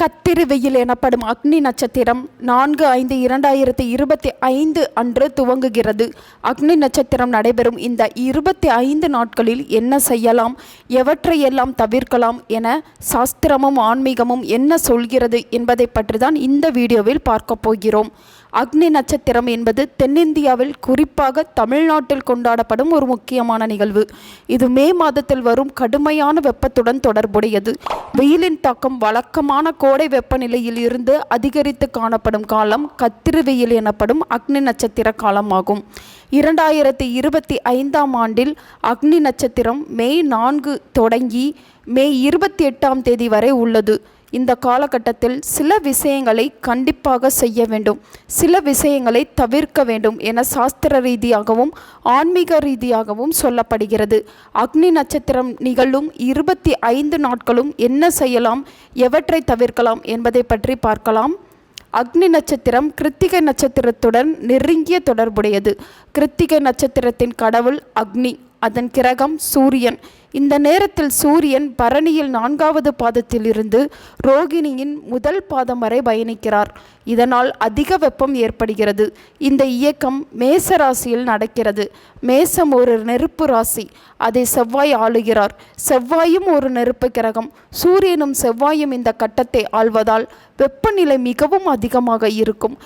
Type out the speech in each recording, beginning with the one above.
கத்திரி வெயில் எனப்படும் அக்னி நட்சத்திரம் நான்கு ஐந்து இரண்டாயிரத்தி இருபத்தி ஐந்து அன்று துவங்குகிறது. அக்னி நட்சத்திரம் நடைபெறும் இந்த இருபத்தி ஐந்து நாட்களில் என்ன செய்யலாம் எவற்றையெல்லாம் தவிர்க்கலாம் என சாஸ்திரமும் ஆன்மீகமும் என்ன சொல்கிறது என்பதை பற்றி தான் இந்த வீடியோவில் பார்க்க போகிறோம். அக்னி நட்சத்திரம் என்பது தென்னிந்தியாவில் குறிப்பாக தமிழ்நாட்டில் கொண்டாடப்படும் ஒரு முக்கியமான நிகழ்வு. இது மே மாதத்தில் வரும் கடுமையான வெப்பத்துடன் தொடர்புடையது. வெயிலின் தாக்கம் வழக்கமான கோடை வெப்பநிலையில் இருந்து அதிகரித்து காணப்படும் காலம் கத்திரி வெயில் எனப்படும் அக்னி நட்சத்திர காலமாகும். இரண்டாயிரத்தி இருபத்தி ஐந்தாம் ஆண்டில் அக்னி நட்சத்திரம் மே நான்கு தொடங்கி மே இருபத்தி எட்டாம் தேதி வரை உள்ளது. இந்த காலகட்டத்தில் சில விஷயங்களை கண்டிப்பாக செய்ய வேண்டும். சில விஷயங்களை தவிர்க்க வேண்டும் என சாஸ்திர ரீதியாகவும் ஆன்மீக ரீதியாகவும் சொல்லப்படுகிறது. அக்னி நட்சத்திரம் நிகழும் இருபத்தி ஐந்து நாட்களும் என்ன செய்யலாம் எவற்றை தவிர்க்கலாம் என்பதை பற்றி பார்க்கலாம். அக்னி நட்சத்திரம் கிருத்திகை நட்சத்திரத்துடன் நெருங்கிய தொடர்புடையது. கிருத்திகை நட்சத்திரத்தின் கடவுள் அக்னி. அதன் கிரகம் சூரியன். இந்த நேரத்தில் சூரியன் பரணியில் நான்காவது பாதத்தில் இருந்து ரோகிணியின் முதல் பாதம் வரை பயணிக்கிறார். இதனால் அதிக வெப்பம் ஏற்படுகிறது. இந்த இயக்கம் மேச ராசியில் நடக்கிறது. மேசம் ஒரு நெருப்பு ராசி. அதை செவ்வாய் ஆளுகிறார். செவ்வாயும் ஒரு நெருப்பு கிரகம். சூரியனும் செவ்வாயும் இந்த கட்டத்தை ஆள்வதால் வெப்பநிலை மிகவும் அதிகமாக இருக்கும்.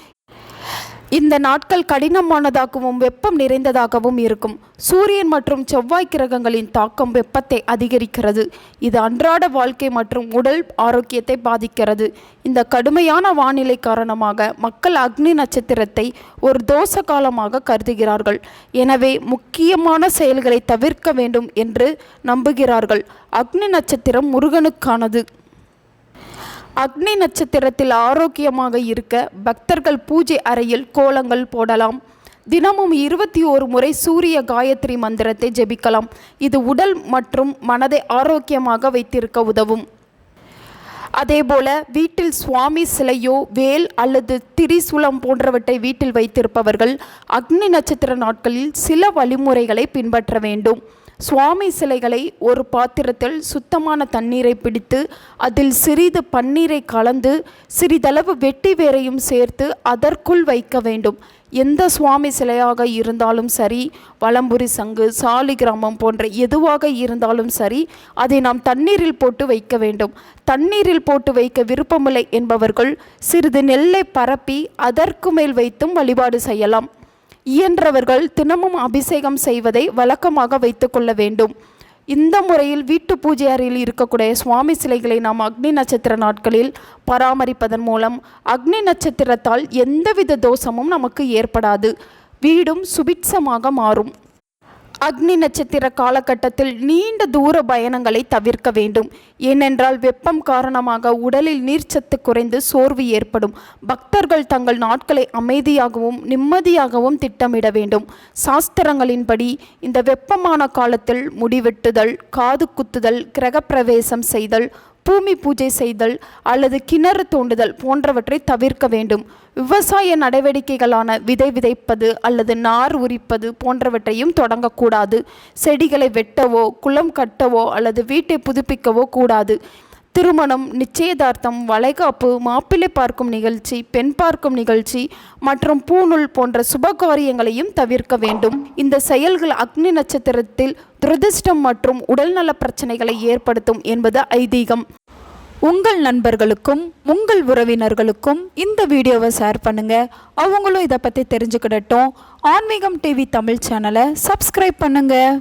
இந்த நாட்கள் கடினமானதாகவும் வெப்பம் நிறைந்ததாகவும் இருக்கும். சூரியன் மற்றும் செவ்வாய் கிரகங்களின் தாக்கம் வெப்பத்தை அதிகரிக்கிறது. இது அன்றாட வாழ்க்கை மற்றும் உடல் ஆரோக்கியத்தை பாதிக்கிறது. இந்த கடுமையான வானிலை காரணமாக மக்கள் அக்னி நட்சத்திரத்தை ஒரு தோச காலமாக கருதுகிறார்கள். எனவே முக்கியமான செயல்களை தவிர்க்க வேண்டும் என்று நம்புகிறார்கள். அக்னி நட்சத்திரம் முருகனுக்கானது. அக்னி நட்சத்திரத்தில் ஆரோக்கியமாக இருக்க பக்தர்கள் பூஜை அறையில் கோலங்கள் போடலாம். தினமும் இருபத்தி ஓரு முறை சூரிய காயத்ரி மந்திரத்தை ஜெபிக்கலாம். இது உடல் மற்றும் மனதை ஆரோக்கியமாக வைத்திருக்க உதவும். அதேபோல வீட்டில் சுவாமி சிலையோ வேல் அல்லது திரிசூலம் போன்றவற்றை வீட்டில் வைத்திருப்பவர்கள் அக்னி நட்சத்திர நாட்களில் சில வழிமுறைகளை பின்பற்ற வேண்டும். சுவாமி சிலைகளை ஒரு பாத்திரத்தில் சுத்தமான தண்ணீரை பிடித்து அதில் சிறிது பன்னீரை கலந்து சிறிதளவு வெட்டி வேரையும் சேர்த்து அதற்குள் வைக்க வேண்டும். எந்த சுவாமி சிலையாக இருந்தாலும் சரி வலம்புரி சங்கு சாலிகிராமம் போன்ற எதுவாக இருந்தாலும் சரி அதை நாம் தண்ணீரில் போட்டு வைக்க வேண்டும். தண்ணீரில் போட்டு வைக்க விருப்பமில்லை என்பவர்கள் சிறிது நெல்லை பரப்பி அதற்கு மேல் வைத்தும் வழிபாடு செய்யலாம். இயன்றவர்கள் தினமும் அபிஷேகம் செய்வதை வழக்கமாக வைத்துக்கொள்ள வேண்டும். இந்த முறையில் வீட்டு பூஜை அறையில் இருக்கக்கூடிய சுவாமி சிலைகளை நாம் அக்னி நட்சத்திர நாட்களில் பராமரிப்பதன் மூலம் அக்னி நட்சத்திரத்தால் எந்தவித தோஷமும் நமக்கு ஏற்படாது. வீடும் சுபிட்சமாக மாறும். அக்னி நட்சத்திர காலகட்டத்தில் நீண்ட தூர பயணங்களை தவிர்க்க வேண்டும். ஏனென்றால் வெப்பம் காரணமாக உடலில் நீர்ச்சத்து குறைந்து சோர்வு ஏற்படும். பக்தர்கள் தங்கள் நாட்களை அமைதியாகவும் நிம்மதியாகவும் திட்டமிட வேண்டும். சாஸ்திரங்களின்படி இந்த வெப்பமான காலத்தில் முடிவெட்டுதல் காது குத்துதல் கிரகப்பிரவேசம் செய்தல் பூமி பூஜை செய்தல் அல்லது கிணறு தோண்டுதல் போன்றவற்றை தவிர்க்க வேண்டும். விவசாய நடவடிக்கைகளான விதை விதைப்பது அல்லது நார் உரிப்பது போன்றவற்றையும் தொடங்கக்கூடாது. செடிகளை வெட்டவோ குளம் கட்டவோ அல்லது வீட்டை புதுப்பிக்கவோ கூடாது. திருமணம் நிச்சயதார்த்தம் வளைகாப்பு மாப்பிள்ளை பார்க்கும் நிகழ்ச்சி பெண் பார்க்கும் நிகழ்ச்சி மற்றும் பூநூல் போன்ற சுபகாரியங்களையும் தவிர்க்க வேண்டும். இந்த செயல்கள் அக்னி நட்சத்திரத்தில் துரதிர்ஷ்டம் மற்றும் உடல்நல பிரச்சனைகளை ஏற்படுத்தும் என்பது ஐதீகம். உங்கள் நண்பர்களுக்கும் உங்கள் உறவினர்களுக்கும் இந்த வீடியோவை ஷேர் பண்ணுங்க. அவங்களும் இதை பற்றி தெரிஞ்சுக்கிடட்டும். ஆன்மீகம் டிவி தமிழ் சேனலை சப்ஸ்கிரைப் பண்ணுங்கள்